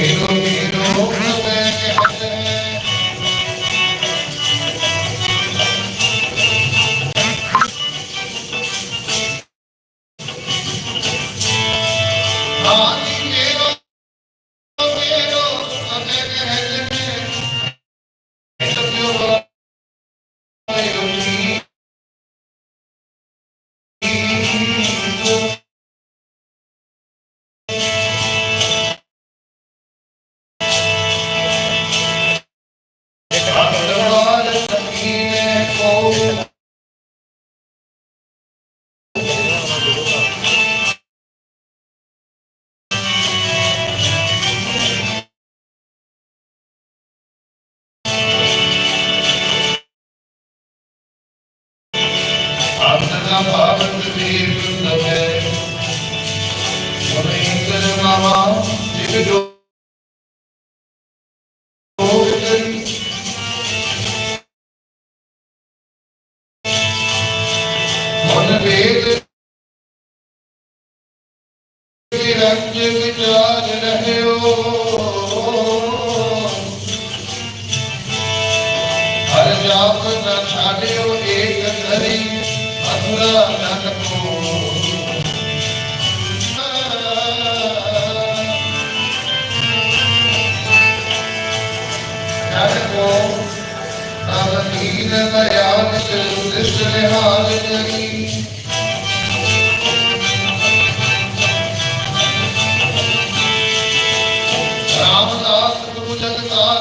Amen. ਆਪਣਾ ਭਾਵਨ ਵੀਰ ਨਵੇ ਅਮਿੰਦਰ ਨਾਮਾ ਜਿਗ ਜੋ ਹੋਗਈ ਮਨ ਵੇਦ ਰੰਜ ਵਿਚਾਰ ਰਹਿਓ ਹਰ ਜਾਪ ਨ ਛਾੜਿਓ ਏਕ ਕਰੀ ਅਧੁਰਾ ਨਨ ਕੋ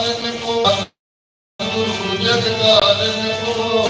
ਜਨ ਕੋ ਗੁਰੂ ਜਗਤਾਰਨ ਕੋ ਕੋ